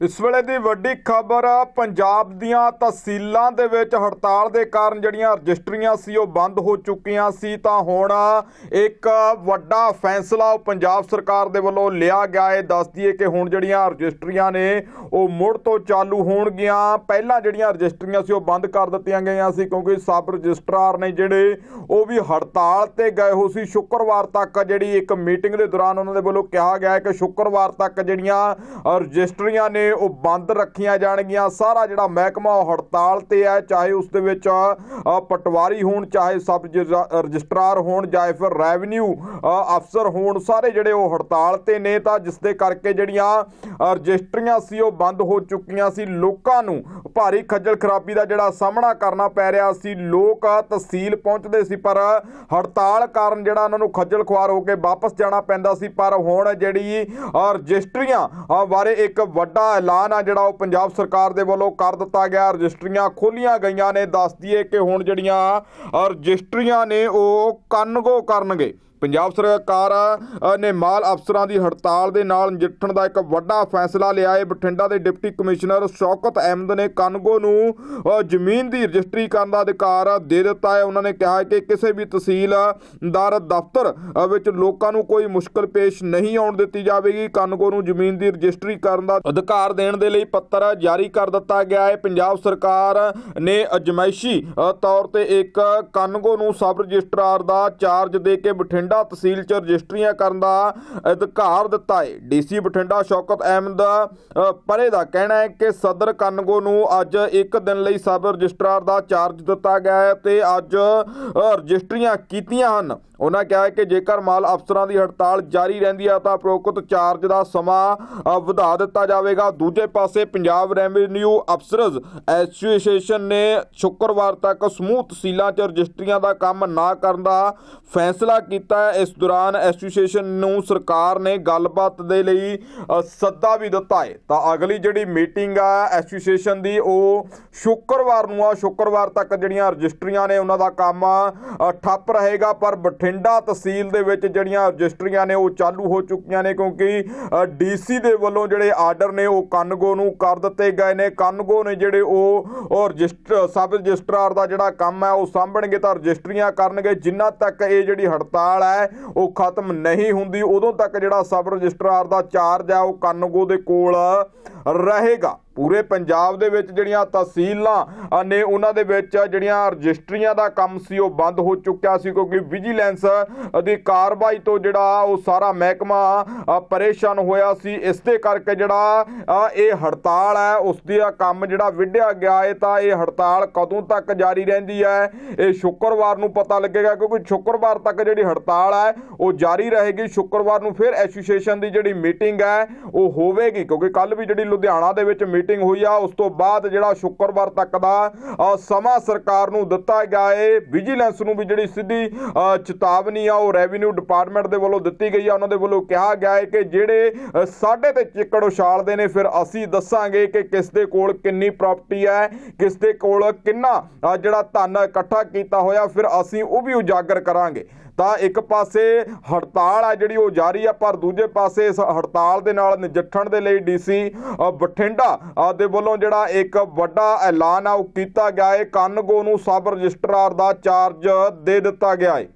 ਇਸ ਵੇਲੇ ਦੀ ਵੱਡੀ ਖਬਰ, ਪੰਜਾਬ ਦੀਆਂ ਤਹਿਸੀਲਾਂ ਦੇ ਵਿੱਚ ਹੜਤਾਲ ਦੇ ਕਾਰਨ ਜਿਹੜੀਆਂ ਰਜਿਸਟਰੀਆਂ ਸੀ, ਉਹ ਬੰਦ ਹੋ ਚੁੱਕੀਆਂ ਸੀ। ਤਾਂ ਹੁਣ ਇੱਕ ਵੱਡਾ ਫੈਸਲਾ ਉਹ ਪੰਜਾਬ ਸਰਕਾਰ ਦੇ ਵੱਲੋਂ ਲਿਆ ਗਿਆ ਹੈ। ਦੱਸ ਦਈਏ ਕਿ ਹੁਣ ਜਿਹੜੀਆਂ ਰਜਿਸਟਰੀਆਂ ਨੇ, ਉਹ ਮੁੜ ਤੋਂ ਚਾਲੂ ਹੋਣਗੀਆਂ। ਪਹਿਲਾਂ ਜਿਹੜੀਆਂ ਰਜਿਸਟਰੀਆਂ ਸੀ, ਉਹ ਬੰਦ ਕਰ ਦਿੱਤੀਆਂ ਗਈਆਂ ਸੀ, ਕਿਉਂਕਿ ਸਬ ਰਜਿਸਟਰਾਰ ਨੇ ਜਿਹੜੇ, ਉਹ ਵੀ ਹੜਤਾਲ ਤੇ ਗਏ ਹੋ ਸੀ। ਸ਼ੁੱਕਰਵਾਰ ਤੱਕ ਜਿਹੜੀ ਇੱਕ ਮੀਟਿੰਗ ਦੇ ਦੌਰਾਨ ਉਹਨਾਂ ਦੇ ਵੱਲੋਂ ਕਿਹਾ ਗਿਆ ਹੈ ਕਿ ਸ਼ੁੱਕਰਵਾਰ ਤੱਕ ਜਿਹੜੀਆਂ ਰਜਿਸਟਰੀਆਂ ਨੇ ਉਹ ਬੰਦ ਰੱਖੀਆਂ ਜਾਣਗੀਆਂ। ਸਾਰਾ ਜਿਹੜਾ ਮਹਿਕਮਾ ਉਹ ਹੜਤਾਲ ਤੇ ਹੈ, ਚਾਹੇ ਉਸ ਦੇ ਵਿੱਚ ਪਟਵਾਰੀ ਹੋਣ, ਚਾਹੇ ਸਬ ਰਜਿਸਟਰਾਰ ਹੋਣ, ਚਾਹੇ ਫਿਰ ਰੈਵਨਿਊ ਅਫਸਰ ਹੋਣ, ਸਾਰੇ ਜਿਹੜੇ ਉਹ ਹੜਤਾਲ ਤੇ ਨੇ ਤਾਂ ਜਿਸ ਦੇ ਕਰਕੇ ਜਿਹੜੀਆਂ ਰਜਿਸਟਰੀਆਂ ਸੀ, ਉਹ ਬੰਦ ਹੋ ਚੁੱਕੀਆਂ ਸੀ। ਲੋਕਾਂ ਨੂੰ ਭਾਰੀ ਖੱਜਲ ਖਰਾਬੀ ਦਾ ਜਿਹੜਾ ਸਾਹਮਣਾ ਕਰਨਾ ਪੈ ਰਿਹਾ ਸੀ। ਲੋਕ ਤਹਿਸੀਲ ਪਹੁੰਚਦੇ ਸੀ, ਪਰ ਹੜਤਾਲ ਕਾਰਨ ਜਿਹੜਾ ਉਹਨਾਂ ਨੂੰ ਖੱਜਲ ਖੁਆਰ ਹੋ ਕੇ ਵਾਪਸ ਜਾਣਾ ਪੈਂਦਾ ਸੀ। ਪਰ ਹੁਣ ਜਿਹੜੀ ਰਜਿਸਟਰੀਆਂ ਬਾਰੇ ਇੱਕ ਵੱਡਾ ਐਲਾਨ ਆ ਜਿਹੜਾ ਉਹ ਪੰਜਾਬ ਸਰਕਾਰ ਦੇ ਵੱਲੋਂ ਕਰ ਦਿੱਤਾ ਗਿਆ। ਰਜਿਸਟਰੀਆਂ ਖੋਲੀਆਂ ਗਈਆਂ ਨੇ। ਦੱਸ ਦਈਏ ਕਿ ਹੁਣ ਜਿਹੜੀਆਂ ਰਜਿਸਟਰੀਆਂ ਨੇ ਉਹ ਕੰਨਗੋ ਕਰਨਗੇ। ਪੰਜਾਬ ਸਰਕਾਰ ਨੇ ਮਾਲ ਅਫਸਰਾਂ ਦੀ ਹੜਤਾਲ ਦੇ ਨਾਲ ਨਜਿੱਠਣ ਦਾ ਇੱਕ ਵੱਡਾ ਫੈਸਲਾ ਲਿਆ ਹੈ। ਬਠਿੰਡਾ ਦੇ ਡਿਪਟੀ ਕਮਿਸ਼ਨਰ ਸ਼ੌਕਤ ਅਹਿਮਦ ਨੇ ਕਾਨਗੋ ਨੂੰ ਜ਼ਮੀਨ ਦੀ ਰਜਿਸਟਰੀ ਕਰਨ ਦਾ ਅਧਿਕਾਰ ਦੇ ਦਿੱਤਾ ਹੈ। ਉਹਨਾਂ ਨੇ ਕਿਹਾ ਕਿ ਕਿਸੇ ਵੀ ਤਹਿਸੀਲਦਾਰ ਦਫ਼ਤਰ ਵਿੱਚ ਲੋਕਾਂ ਨੂੰ ਕੋਈ ਮੁਸ਼ਕਲ ਪੇਸ਼ ਨਹੀਂ ਆਉਣ ਦਿੱਤੀ ਜਾਵੇਗੀ। ਕਾਨਗੋ ਨੂੰ ਜ਼ਮੀਨ ਦੀ ਰਜਿਸਟਰੀ ਕਰਨ ਦਾ ਅਧਿਕਾਰ ਦੇਣ ਦੇ ਲਈ ਪੱਤਰ ਜਾਰੀ ਕਰ ਦਿੱਤਾ ਗਿਆ ਹੈ। ਪੰਜਾਬ ਸਰਕਾਰ ਨੇ ਅਜਮਾਇਸ਼ੀ ਤੌਰ ਤੇ ਇੱਕ ਕਾਨਗੋ ਨੂੰ ਸਬ ਰਜਿਸਟਰਾਰ ਦਾ ਚਾਰਜ ਦੇ ਕੇ ਬਠਿੰਡਾ ਤਹਿਸੀਲ 'ਚ ਰਜਿਸਟਰੀਆਂ ਕਰਨ ਦਾ ਅਧਿਕਾਰ ਦਿੱਤਾ ਹੈ ਡੀਸੀ ਬਠਿੰਡਾ ਸ਼ੌਕਤ ਅਹਿਮਦ ਪਰੇ ਦਾ ਕਹਿਣਾ ਹੈ ਕਿ ਸਦਰ ਕਾਨਗੋ ਨੂੰ ਅੱਜ ਇੱਕ ਦਿਨ ਲਈ ਸਬ ਰਜਿਸਟਰਾਰ ਦਾ ਚਾਰਜ ਦਿੱਤਾ ਗਿਆ ਹੈ ਤੇ ਅੱਜ ਰਜਿਸਟਰੀਆਂ ਕੀਤੀਆਂ ਹਨ। ਉਹਨਾਂ ਕਿਹਾ ਕਿ ਜੇਕਰ ਮਾਲ ਅਫਸਰਾਂ ਦੀ ਹੜਤਾਲ ਜਾਰੀ ਰਹਿੰਦੀ ਹੈ ਤਾਂ ਉਪਰੋਕਤ ਚਾਰਜ ਦਾ ਸਮਾਂ ਵਧਾ ਦਿੱਤਾ ਜਾਵੇਗਾ। ਦੂਜੇ ਪਾਸੇ ਪੰਜਾਬ ਰੈਵਨਿਊ ਅਫਸਰਜ਼ ਐਸੋਸੀਏਸ਼ਨ ਨੇ ਸ਼ੁੱਕਰਵਾਰ ਤੱਕ ਸਮੂਹ ਤਹਿਸੀਲਾਂ 'ਚ ਰਜਿਸਟਰੀਆਂ ਦਾ ਕੰਮ ਨਾ ਕਰਨ ਦਾ ਫੈਸਲਾ ਕੀਤਾ ਹੈ। ਇਸ ਦੌਰਾਨ ਐਸੋਸੀਏਸ਼ਨ ਨੂੰ ਸਰਕਾਰ ਨੇ ਗੱਲਬਾਤ ਦੇ ਲਈ ਸੱਦਾ ਵੀ ਦਿੱਤਾ ਹੈ। ਤਾਂ ਅਗਲੀ ਜਿਹੜੀ ਮੀਟਿੰਗ ਆ ਐਸੋਸੀਏਸ਼ਨ ਦੀ, ਉਹ ਸ਼ੁੱਕਰਵਾਰ ਨੂੰ ਆ। ਸ਼ੁੱਕਰਵਾਰ ਤੱਕ ਜਿਹੜੀਆਂ ਰਜਿਸਟਰੀਆਂ ਨੇ, ਉਹਨਾਂ ਦਾ ਕੰਮ ਠੱਪ ਰਹੇਗਾ, ਪਰ ਬਠਿੰਡਾ ਤਹਿਸੀਲ ਦੇ ਵਿੱਚ ਜਿਹੜੀਆਂ ਰਜਿਸਟਰੀਆਂ ਨੇ ਉਹ ਚਾਲੂ ਹੋ ਚੁੱਕੀਆਂ ਨੇ ਕਿਉਂਕਿ ਡੀਸੀ ਦੇ ਵੱਲੋਂ ਜਿਹੜੇ ਆਰਡਰ ਨੇ ਉਹ ਕਨਗੋ ਨੂੰ ਕਰ ਦਿੱਤੇ ਗਏ ਨੇ। ਕਨਗੋ ਨੇ ਜਿਹੜੇ ਉਹ ਉਹ ਰਜਿਸਟਰ ਸਬ ਰਜਿਸਟਰਾਰ ਦਾ ਜਿਹੜਾ ਕੰਮ ਹੈ ਉਹ ਸਾਂਭਣਗੇ ਤਾਂ ਰਜਿਸਟਰੀਆਂ ਕਰਨਗੇ। ਜਿੰਨਾ ਤੱਕ ਇਹ ਜਿਹੜੀ ਹੜਤਾਲ ਹੈ, ਉਹ ਖਤਮ ਨਹੀਂ ਹੁੰਦੀ, ਉਦੋਂ ਤੱਕ ਜਿਹੜਾ ਸਬ ਰਜਿਸਟਰਾਰ ਦਾ ਚਾਰਜ ਹੈ, ਉਹ ਕਨਗੋ ਦੇ ਕੋਲ ਰਹੇਗਾ। ਪੂਰੇ ਪੰਜਾਬ ਦੇ ਵਿੱਚ ਜਿਹੜੀਆਂ ਤਹਿਸੀਲਾਂ ਨੇ ਉਹਨਾਂ ਦੇ ਵਿੱਚ ਜਿਹੜੀਆਂ ਰਜਿਸਟਰੀਆਂ ਦਾ ਕੰਮ ਸੀ, ਉਹ ਬੰਦ ਹੋ ਚੁੱਕਿਆ ਸੀ ਕਿਉਂਕਿ ਵਿਜੀਲੈਂਸ ਦੀ ਕਾਰਵਾਈ ਤੋਂ ਜਿਹੜਾ ਉਹ ਸਾਰਾ ਮਹਿਕਮਾ ਪਰੇਸ਼ਾਨ ਹੋਇਆ ਸੀ। ਇਸ ਦੇ ਕਰਕੇ ਜਿਹੜਾ ਇਹ ਹੜਤਾਲ ਹੈ, ਉਸ ਦਾ ਕੰਮ ਜਿਹੜਾ ਵਿੱਢਿਆ ਗਿਆ ਹੈ, ਤਾਂ ਇਹ ਹੜਤਾਲ ਕਦੋਂ ਤੱਕ ਜਾਰੀ ਰਹਿੰਦੀ ਹੈ, ਇਹ ਸ਼ੁੱਕਰਵਾਰ ਨੂੰ ਪਤਾ ਲੱਗੇਗਾ ਕਿਉਂਕਿ ਸ਼ੁੱਕਰਵਾਰ ਤੱਕ ਜਿਹੜੀ ਹੜਤਾਲ ਹੈ, ਉਹ ਜਾਰੀ ਰਹੇਗੀ। ਸ਼ੁੱਕਰਵਾਰ ਨੂੰ ਫਿਰ ਐਸੋਸੀਏਸ਼ਨ ਦੀ ਜਿਹੜੀ ਮੀਟਿੰਗ ਹੈ, ਉਹ ਹੋਵੇਗੀ ਕਿਉਂਕਿ ਕੱਲ ਵੀ ਜਿਹੜੀ ਲੁਧਿਆਣਾ ਦੇ ਵਿੱਚ ਮੀਟਿੰਗ ਹੋਈ ਆ ਉਸ ਤੋਂ ਬਾਅਦ ਜਿਹੜਾ ਸ਼ੁੱਕਰਵਾਰ ਤੱਕ ਦਾ ਸਮਾਂ ਸਰਕਾਰ ਨੂੰ ਦਿੱਤਾ ਗਿਆ ਹੈ ਵਿਜੀਲੈਂਸ ਨੂੰ ਵੀ ਜਿਹੜੀ ਸਿੱਧੀ ਚੇਤਾਵਨੀ ਆ ਉਹ ਰੈਵਨਿਊ ਡਿਪਾਰਟਮੈਂਟ ਦੇ ਵੱਲੋਂ ਦਿੱਤੀ ਗਈ ਆ ਉਹਨਾਂ ਦੇ ਵੱਲੋਂ ਕਿਹਾ ਗਿਆ ਹੈ ਕਿ ਜਿਹੜੇ ਅ, ਸਾਡੇ ਤੇ ਚਿੱਕੜ ਉਛਾਲਦੇ ਨੇ ਫਿਰ ਅਸੀਂ ਦੱਸਾਂਗੇ ਕਿ ਕਿਸ ਦੇ ਕੋਲ ਕਿੰਨੀ ਪ੍ਰਾਪਰਟੀ ਹੈ ਕਿਸ ਦੇ ਕੋਲ ਕਿੰਨਾ ਜਿਹੜਾ ਧਨ ਇਕੱਠਾ ਕੀਤਾ ਹੋਇਆ ਫਿਰ ਅਸੀਂ ਉਹ ਵੀ ਉਜਾਗਰ ਕਰਾਂਗੇ। ਤਾਂ ਇੱਕ ਪਾਸੇ ਹੜਤਾਲ ਆ ਜਿਹੜੀ ਉਹ ਜਾਰੀ ਆ, ਪਰ ਦੂਜੇ ਪਾਸੇ ਇਸ ਹੜਤਾਲ ਦੇ ਨਾਲ ਨਜਿੱਠਣ ਦੇ ਲਈ ਡੀਸੀ ਬਠਿੰਡਾ ਦੇ ਵੱਲੋਂ ਜਿਹੜਾ ਇੱਕ ਵੱਡਾ ਐਲਾਨ ਆ, ਉਹ ਕੀਤਾ ਗਿਆ ਹੈ ਕੰਨਗੋ ਨੂੰ ਸਬ ਰਜਿਸਟਰਾਰ ਦਾ ਚਾਰਜ ਦੇ ਦਿੱਤਾ ਗਿਆ ਹੈ